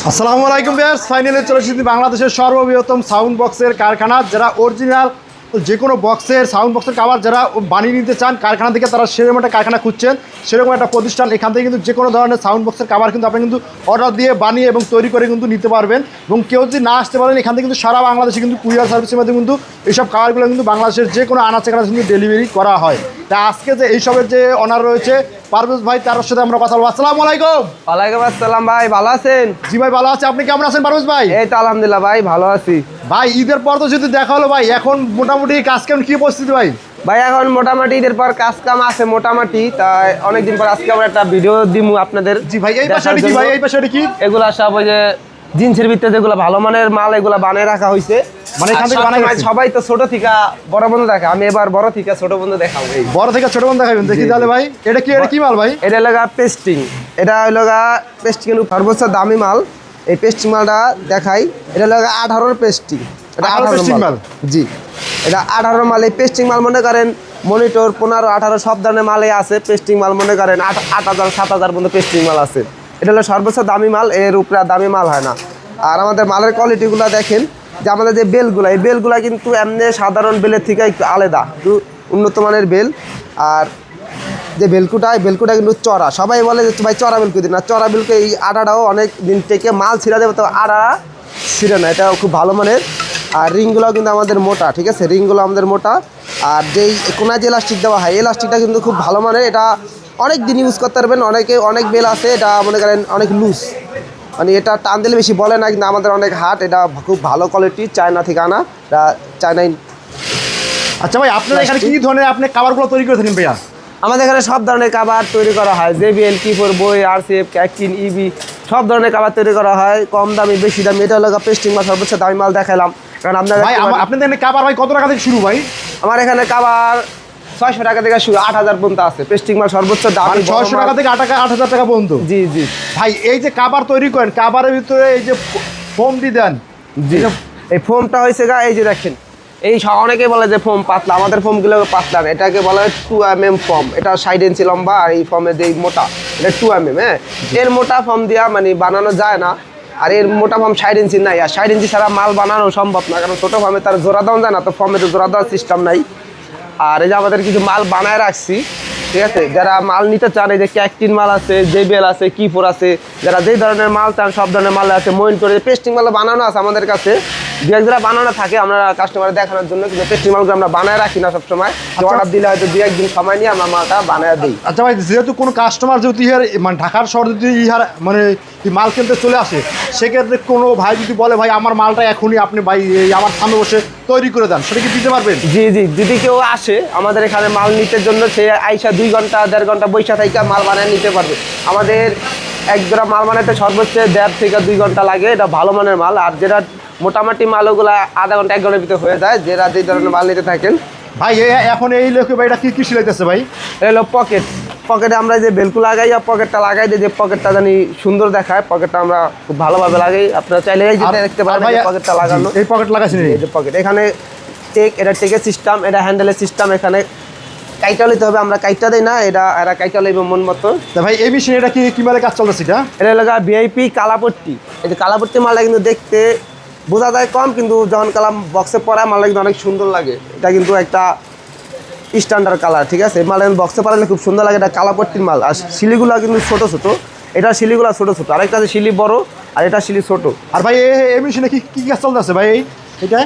আসসালামু আলাইকুম বেস ফাইনালে চলে এসেছি বাংলাদেশের সর্ববৃহত্তম সাউন্ড বক্সের কারখানা যারা অরিজিনাল যে কোনো বক্সের সাউন্ড বক্সের কাভার যারা বানিয়ে নিতে চান কারখানা থেকে তারা সেরকম একটা কারখানা খুঁজছেন সেরকম একটা প্রতিষ্ঠান এখান থেকে কিন্তু যে কোনো ধরনের সাউন্ড বক্সের কাভার কিন্তু আপনি কিন্তু অর্ডার দিয়ে বানিয়ে এবং তৈরি করে কিন্তু নিতে পারবেন। এবং কেউ যদি না আসতে পারেন এখান থেকে কিন্তু সারা বাংলাদেশে কিন্তু কুরিয়ার সার্ভিসের মাধ্যমে কিন্তু এইসব কাভারগুলো কিন্তু বাংলাদেশের যে কোনো আনাচে কানাচে কিন্তু ডেলিভারি করা হয়। তা আজকে যে এইসবের যে অনার রয়েছে পারভেজ ভাই তার সাথে আমরা কথা বলব। আসসালামু আলাইকুম। ওয়ালাইকুম আসসালাম ভাই ভালো আছেন? জি ভাই ভালো আছে। আপনি কেমন আছেন পারভেজ ভাই? এই তো আলহামদুলিল্লাহ ভাই ভালো আছি। ভাই ঈদের পর তো যদি দেখা হলো ভাই এখন মোটামুটি কাজ কেমন কি পরিস্থিতি ভাই? ভাই এখন মোটামুটি ঈদের পর কাজ কাম আছে মোটামুটি তাই অনেকদিন পর আজকে আমরা একটা ভিডিও দিমু আপনাদের জি ভাই এই পাশে কি ভাই এই পাশে কি? এগুলা সব ওই যে জিন্সের ভিতরে যেগুলো ভালো মানের মাল এগুলা বানিয়ে রাখা হয়েছে মানে সবাই তো ছোট থেকে বড় বন্ধু দেখে আমি এবার বড় থেকে ছোট বন্ধু দেখাবো বড় থেকে ছোট বন্ধ দেখাবেন দেখি তাহলে ভাই এটা কি এটা কি মাল ভাই? এটা লগা পেস্টিং এটা হলো গা পেস্টিং এর সর্বোচ্চ দামি মাল। এই পেস্টিং মালটা দেখাই এটা লগা আঠারোর পেস্টিং এটা আঠারো মাল? জি। এটা আঠারো মাল এই পেস্টিং মাল মনে করেন মনিটর পনেরো আঠারো সব ধরনের মালে আছে পেস্টিং মাল মনে করেন আট আট হাজার সাত হাজার পর্যন্ত পেস্টিং মাল আছে। এটা হলো সর্বোচ্চ দামি মাল এর উপরে দামি মাল হয় না। আর আমাদের মালের কোয়ালিটিগুলো দেখেন যে আমাদের যে বেলগুলো এই বেলগুলো কিন্তু এমনি সাধারণ বেলের থেকে একটু আলাদা একটু উন্নত মানের বেল। আর যে বেলকুটা বেলকুটা কিন্তু চড়া। সবাই বলে যে ভাই চড়া বেলকু দিন না চড়া বেলকু এই আটাটাও অনেক দিন থেকে মাল ছিঁড়া দেবে তো আটা ছিঁড়ে না এটা খুব ভালো মানের। আর রিংগুলো কিন্তু আমাদের মোটা ঠিক আছে? রিংগুলো আমাদের মোটা। আর যেই কোনায় যে ইলাস্টিক দেওয়া হয় ইলাস্টিকটা কিন্তু খুব ভালো মানের। এটা অনেক দিন ইউজ করতে পারবেন অনেকে অনেক বেল আছে এটা মনে করেন অনেক লুজ মানে এটা টান দিলে বেশি বলে না কিন্তু আমাদের অনেক হাট এটা খুব ভালো কোয়ালিটি চায়না থেকে আনা এটা চায়নাই। আচ্ছা ভাই আপনারা এখানে কি ধরনের আপনি কাভারগুলো তৈরি করে থাকেন ভাইয়া? আমাদের এখানে সব ধরনের কাবার তৈরি করা হয়। জেবিএল কিফোর বই আরসিএফ ক্যাকিন ইবি সব ধরনের কাবার তৈরি করা হয়। কম দামি বেশি দামি এটা হলো পেস্টিং মাল সর্বোচ্চ দামি মাল দেখালাম। কারণ আপনারা আপনাদের এখানে কাভার ভাই কত টাকা থেকে শুরু ভাই? আমার এখানে কাবার ছয়শো টাকা থেকে শুরু আট হাজার পর্যন্ত আছে। পেস্টিং মাল সর্বোচ্চ দাম মানে ছয়শো টাকা থেকে আট আট হাজার টাকা পর্যন্ত? জি জি। ভাই এই যে কাবার তৈরি করেন কাভারের ভিতরে এই যে ফোম দিয়ে দেন জি। এই ফোমটা হয়েছে গা এই যে দেখেন এই অনেকে বলে যে ফোম পাতলা, আমাদের ফোমগুলো পাতলা এটাকে বলা হয় টু এম এম ফর্ম এটা সাইড ইঞ্চি লম্বা আর এই ফর্মের যে মোটা, এটা টু এম এম হ্যাঁ? এর মোটা ফর্ম দিয়া মানে বানানো যায় না। আর এর মোটা ফর্ম ষাট ইঞ্চি নাই। আর ষাট ইঞ্চি ছাড়া মাল বানানো সম্ভব না, কারণ ছোটো ফর্মে তার জোড়া দেওয়া যায় না, তো ফর্মে তো জোড়া দেওয়ার সিস্টেম নাই। আর এই যে আমাদের কিছু মাল বানায় রাখছি, ঠিক আছে? যারা মাল নিতে চান, এই যে ক্যাকটিন মাল আছে, জেবেল আছে, কিফোর আছে, যারা যেই ধরনের মাল চান, সব ধরনের মাল আছে, মইন করে পেস্টিং মাল বানানো আছে আমাদের কাছে। দু এক বানানো থাকে আমরা কাস্টমার দেখানোর জন্য কিন্তু পেস্টিং মালগুলো আমরা বানায় রাখি না সবসময়। অর্ডার দিলে হয়তো দু একদিন সময় নিয়ে আমরা মালটা বানায় দিই। আচ্ছা ভাই যেহেতু কোনো কাস্টমার যদি ইহার মানে ঢাকার শহর যদি ইহার মানে মাল কিনতে চলে আসে সেক্ষেত্রে কোনো ভাই যদি বলে ভাই আমার মালটা এখনই আপনি ভাই এই আমার সামনে বসে তৈরি করে দেন সেটা কি দিতে পারবেন? জি জি যদি কেউ আসে আমাদের এখানে মাল নিতে জন্য সে আইসা দুই ঘণ্টা দেড় ঘণ্টা বৈশা থেকে মাল বানিয়ে নিতে পারবে। আমাদের এক জোড়া মাল বানাতে সর্বোচ্চ দেড় থেকে দুই ঘণ্টা লাগে এটা ভালো মানের মাল। আর যেটা মোটামুটি মাল ওগুলো আধা ঘণ্টা এক ঘণ্টার ভিতরে হয়ে যায় যেটা যে ধরনের মাল নিতে থাকেন। ভাই এখন এই লোকে ভাই এটা কি কি সিলাইতেছে ভাই? এটা হলো পকেট। পকেটে আমরা যে বেলকু লাগাই আর পকেটটা লাগাই দিই যে পকেটটা জানি সুন্দর দেখায় পকেটটা আমরা খুব ভালোভাবে লাগাই। আপনারা চাইলে এই যে দেখতে পারেন ভাই পকেটটা লাগানো। এই পকেট লাগাইছেন এই যে পকেট। এখানে টেক এটা টেকের সিস্টেম এটা হ্যান্ডেলের সিস্টেম এখানে কাইটা লইতে হবে আমরা কাইটা দেই না এটা এরা কাইটা লইবে মন মতো। তা ভাই এই মেশিন এটা কি কি মালে কাজ চলতেছে এটা? এটা লাগা ভিআইপি কালাপট্টি। এই যে কালাপট্টি মালটা কিন্তু দেখতে বোঝা যায় কম কিন্তু যখন কালাম বক্সে পড়ায় মালটা কিন্তু অনেক সুন্দর লাগে। এটা কিন্তু একটা স্ট্যান্ডার্ড কালার ঠিক আছে? মাল বক্সে পড়ালে খুব সুন্দর লাগে এটা কালাপট্টির মাল। আর শিলিগুলা কিন্তু ছোট ছোট। এটা শিলিগুলা ছোট ছোট। আরেকটা আছে শিলি বড় আর এটা শিলি ছোট। আর ভাই এই মেশিনে কি কি কাজ চলতেছে ভাই? এই এটা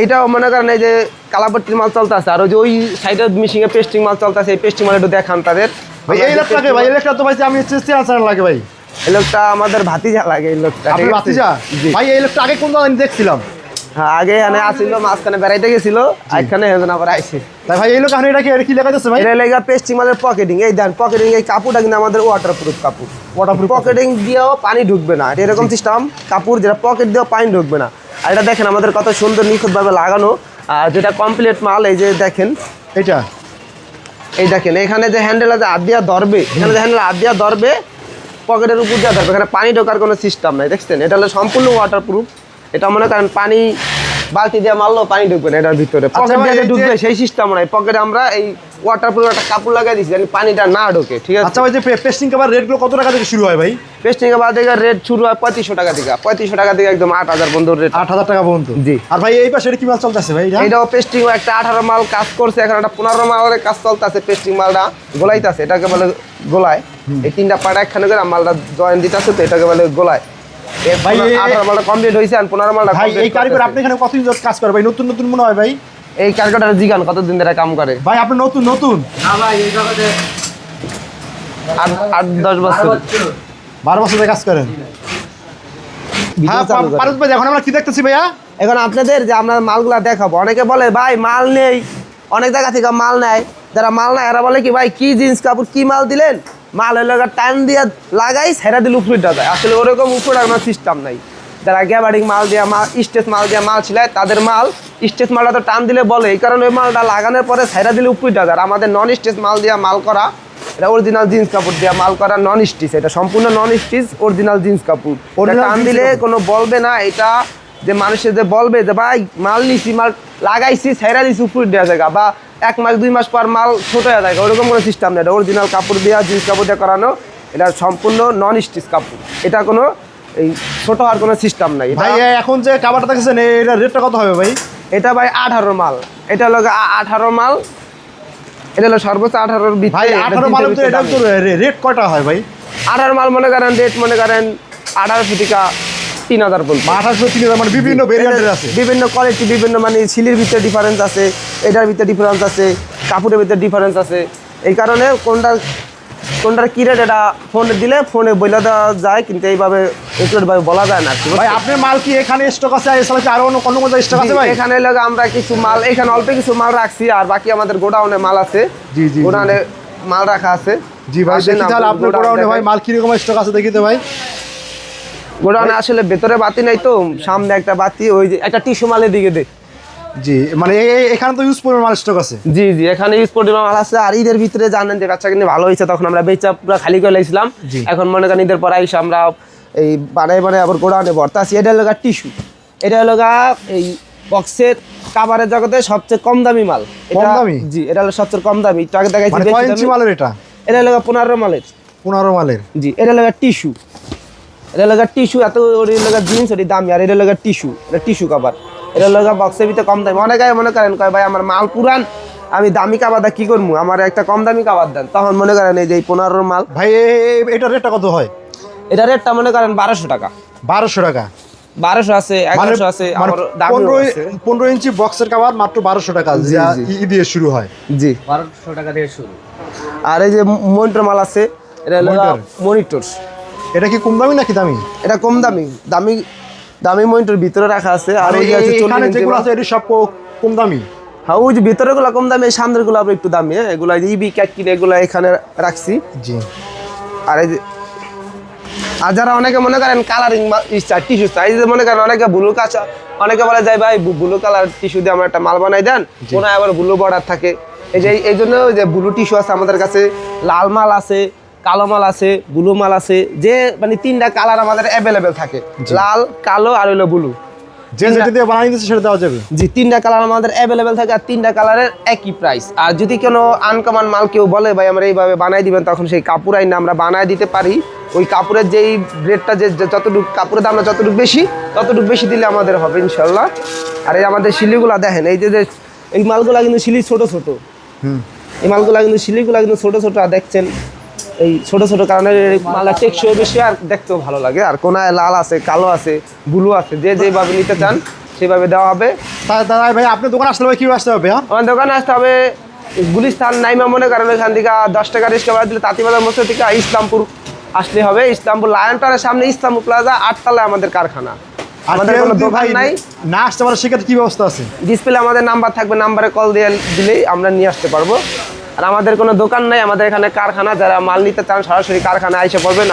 এইটাও মনে করেন এই যে কালাপট্টির মাল চলতে আছে আর ওই যে ওই সাইডের মিশিংয়ে পেস্টিং মাল চলতে আছে এই পেস্টিং মাল একটু দেখান তাদের। ভাই এই লোকটাকে ভাই এই তো ভাই আমি চেয়ার লাগে ভাই। এই লোকটা আমাদের ভাতিজা লাগে এই লোকটা আপনি ঠিক আছে? বাতিজা জি। ভাই এই লোকটা আগে কোন জায়গায় দেখছিলাম? হ্যাঁ আগে এখানে আসিল মাঝখানে বেড়াইতে গেছিল এখানে হেজন আবার আইসে তাই ভাই এই লোক এটা কি কি লাগাইতেছে ভাই? এটা লেগা পেস্টিং মালের পকেটিং এই দেন পকেটিং এই কাপড়টা কিন্তু আমাদের ওয়াটার প্রুফ কাপড়। Waterproof পকেটিং দিয়েও পানি ঢুকবে না এটা এরকম সিস্টেম কাপড় যেটা পকেট দিয়েও পানি ঢুকবে না। আর এটা দেখেন আমাদের কত সুন্দর নিখুঁতভাবে লাগানো আর যেটা কমপ্লিট মাল এই যে দেখেন এটা এই দেখেন এখানে যে হ্যান্ডেল আছে হাত দিয়া ধরবে এখানে যে হ্যান্ডেল হাত দিয়া ধরবে পকেটের উপর দিয়ে থাকবে এখানে পানি ঢোকার কোনো সিস্টেম নাই দেখছেন? এটা হলো সম্পূর্ণ ওয়াটার প্রুফ এটা মনে করেন পানি বালতি দিয়ে মারলো পানি ঢুকবে না এটার ভিতরে। পকেট দিয়ে যে এই যে- ঢুকবে সেই সিস্টেম নাই। পকেটে আমরা এই ওয়াটার প্রুফ একটা কাপড় লাগাই দিচ্ছি যেন পানিটা না ঢোকে ঠিক আছে? আচ্ছা ভাই যে পেস্টিং কাভার রেটগুলো কত টাকা থেকে শুরু হয় ভাই? পেস্টিং বাদ থেকে রেট শুরু হয় পঁয়ত্রিশশো টাকা থেকে। পঁয়ত্রিশশো টাকা থেকে একদম আট হাজার বন্ধুর রেট আট হাজার টাকা পর্যন্ত? জি। আর ভাই এই পাশে কি মাল চলতেছে ভাই এটা? এইটাও পেস্টিং একটা আঠারো মাল কাজ করছে এখন একটা পনেরো মালের কাজ চলতেছে পেস্টিং মালটা গোলাইতেছে এটাকে বলে গোলায়। এই তিনটা পাটা একখানে করে মালটা জয়েন দিতেছে তো এটাকে বলে গোলায়। ভাই, আঠারো মালটা কমপ্লিট হয়েছে আর পনেরো মালটা ভাই এই কারিগর আপনি এখানে কতদিন কাজ করে? ভাই নতুন নতুন মনে হয় ভাই। এই কারিগরটার জিগান কতদিন ধরে কাম করে? ভাই আপনি নতুন নতুন। না ভাই এই আট আট দশ বছর। বারো বছর ধরে কাজ করেন? হ্যাঁ চালু ভাই এখন আমরা কি দেখতেছি ভাইয়া? এখন আপনাদের যে আমরা মালগুলা দেখাবো অনেকে বলে ভাই মাল নেই। অনেক জায়গা থেকে মাল নেয়। যারা মাল নেয় এরা বলে কি ভাই কি জিন্স কাপড় কি মাল দিলেন? মাল হলো টান দিয়ে লাগাই সেরা দিলে উপরিটা যায়। আসলে ওরকম উপরে আমার সিস্টেম নাই। যারা গ্যাবারিং মাল দিয়ে মাল স্টেজ মাল দিয়ে মাল ছিল তাদের মাল স্টেজ মালটা তো টান দিলে বলে। এই কারণে ওই মালটা লাগানোর পরে সেরা দিলে উপরিটা যায়। আর আমাদের নন স্টেজ মাল দিয়ে মাল করা এটা অরিজিনাল জিন্স কাপড় দিয়ে মাল করা নন স্টিচ এটা সম্পূর্ণ নন স্টিচ অরিজিনাল জিন্স কাপড় Original টান দিলে কোনো বলবে না। এটা যে মানুষের যে বলবে যে ভাই মাল নিছি মাল লাগাইছি ছেড়া দিছি উপর দেওয়া জায়গা বা এক মাস দুই মাস পর মাল ছোট হয়ে যায়। ওরকম কোনো সিস্টেম নেই। এটা অরিজিনাল কাপড় দেওয়া জিন্স কাপড় দিয়ে করানো। এটা সম্পূর্ণ নন স্টিচ কাপড়। এটা কোনো এই ছোট হওয়ার কোনো সিস্টেম নাই। ভাই এখন যে কাভারটা দেখেছেন এটা রেটটা কত হবে ভাই? এটা ভাই আঠারো মাল। এটা হলো আঠারো মাল। এটা হলো সর্বোচ্চ আঠারোর ভাই আঠারো তো ভিতরে এটা রেট কয়টা হয় ভাই? আঠারো মাল মনে করেন রেট মনে করেন আঠারোশো টাকা তিন হাজার বলব আঠাশশো তিন হাজার মানে বিভিন্ন ভেরিয়েন্টের আছে। বিভিন্ন কোয়ালিটি বিভিন্ন মানে সিলির ভিতরে ডিফারেন্স আছে এটার ভিতরে ডিফারেন্স আছে কাপড়ের ভিতরে ডিফারেন্স আছে। এই কারণে কোনটা কোনটার কি রেট এটা ফোনে দিলে ফোনে বলে দেওয়া যায় কিন্তু এইভাবে ভাবে বলা যায় না ভাই আপনার মাল কি এখানে স্টক আছে? এছাড়া কি আরও অন্য অন্য কোনো স্টক আছে ভাই? এখানে লাগে আমরা কিছু মাল এখানে অল্প কিছু মাল রাখছি আর বাকি আমাদের গোডাউনে মাল আছে। জি, জি। গোডাউনে মাল রাখা আছে। জি ভাই দেখি তাহলে আপনার গোডাউনে ভাই। মাল কীরকম স্টক আছে দেখিতে ভাই। গোডাউনে আসলে ভেতরে বাতি নাই তো সামনে একটা বাতি ওই যে একটা টিস্যু মালের দিকে দে। জি মানে এখানে তো ইউজ পরিমাণ মাল স্টক আছে। জি জি এখানে স্পোর্ট মাল আছে আর ঈদের ভিতরে জানেন যে বাচ্চা কিনে ভালো হয়েছে তখন আমরা বেচা পুরো খালি করে লাইছিলাম। জি। এখন মনে করেন ঈদের পর আইসা আমরা এই বানাই বানাই আবার গোডাউনে ভর্তা আছি এটা হলো টিস্যু এটা হলো এই বক্সের কাভারের জগতে সবচেয়ে কম দামি মাল। কম দামি? জি এটা হলো সবচেয়ে কম দামি। আগে দেখাইছি মানে বেশি দামি। মালের এটা? এটা হলো পনেরো মালের। পনেরো মালের। জি এটা হলো টিস্যু এটা হলো টিস্যু এত লগা জিন্স ওটি দামি আর এটা হলো টিস্যু এটা টিস্যু কাভার এটা হলো বক্সের ভিতরে কম দামি। অনেকে মনে করেন কয় ভাই আমার মাল পুরান আমি দামি কাবার দা কি করব আমার একটা কম দামি কাবার দেন। তখন মনে করেন এই যে পনেরোর মাল ভাই এ- এ- এটার রেটটা কত হয়? এটা রেটটা মনে করেন বারোশো টাকা। বারোশো টাকা? বারোশো আছে এগারোশো আছে পনেরো ইঞ্চি বক্সের কাভার মাত্র বারোশো টাকা। ই দিয়ে শুরু হয়। জি। বারোশো টাকা থেকে শুরু। আর এই যে মনিটর মাল আছে এটা মনিটর এটা কি কম দামি নাকি দামি? এটা কম দামি। দামি দামি মনিটর ভিতরে রাখা আছে আর ওই আছে এখানে যেগুলো আছে এটি সব কম দামি। হ্যাঁ ওই যে ভিতরে গুলো কম দামি এই সামনেরগুলো আবার একটু দামি হ্যাঁ? এগুলো ইবি ক্যাট কিনে এগুলো এখানে রাখছি। জি। আর এই যে আর যারা অনেকে মনে করেন কালারিং টিস্যু চাই যে মনে করেন অনেকে ব্লু কাঁচা অনেকে বলে যায় ভাই ব্লু কালার টিস্যু দিয়ে আমরা একটা মাল বানাই দেন। কোনো আবার ব্লু বর্ডার থাকে। এই যে এই জন্য যে ব্লু টিস্যু আছে আমাদের কাছে লাল মাল আছে কালো মাল আছে ব্লু মাল আছে যে মানে তিনটা কালার আমাদের অ্যাভেলেবেল থাকে। লাল কালো আর হইল ব্লু। যে যেটা দিয়ে বানিয়ে দিচ্ছে সেটা দেওয়া যাবে। জি তিনটা কালার আমাদের অ্যাভেলেবেল থাকে আর তিনটা কালারের একই প্রাইস আর যদি কোনো আনকমন মাল কেউ বলে ভাই আমরা এইভাবে বানাই দিবেন তখন সেই কাপড় আইনা আমরা বানাই দিতে পারি। ওই কাপড়ের যেই রেটটা যে যতটুকু কাপড়ের দামটা যতটুকু বেশি ততটুকু বেশি দিলে আমাদের হবে ইনশাল্লাহ আর এই আমাদের শিলিগুলা দেখেন এই যে যে এই মালগুলা কিন্তু শিলি ছোট ছোট। হুম। এই মালগুলা কিন্তু শিলিগুলা কিন্তু ছোট ছোট আর দেখছেন এই ছোট ছোট কারণে মালটা টেকসই বেশি আর দেখতেও ভালো লাগে। আর কোনায় লাল আছে কালো আছে ব্লু আছে যে যেভাবে নিতে চান সেভাবে দেওয়া হবে। দাদা ভাই আপনার দোকান আসতে হবে কীভাবে আসতে হবে হ্যাঁ? আমার দোকানে আসতে হবে গুলিস্তান নাইমা মনে করেন ওইখান থেকে দশ টাকা রিক্সা ভাড়া দিলে তাঁতিবাজার মধ্যে থেকে ইসলামপুর আসলে হবে। ইসলামপুর লায়ন টাওয়ারের সামনে ইসলামপুর প্লাজা আটতলায় আমাদের কারখানা। আমাদের কোনো দোকান নাই। না আসতে পারে সেক্ষেত্রে কি ব্যবস্থা আছে? ডিসপ্লে আমাদের নাম্বার থাকবে নাম্বারে কল দিয়ে দিলেই আমরা নিয়ে আসতে পারব। আর আমাদের কোনো দোকান নাই, আমাদের এখানে কারখানা, যারা মাল নিতে চান সরাসরি কারখানায় এসে পড়বেন।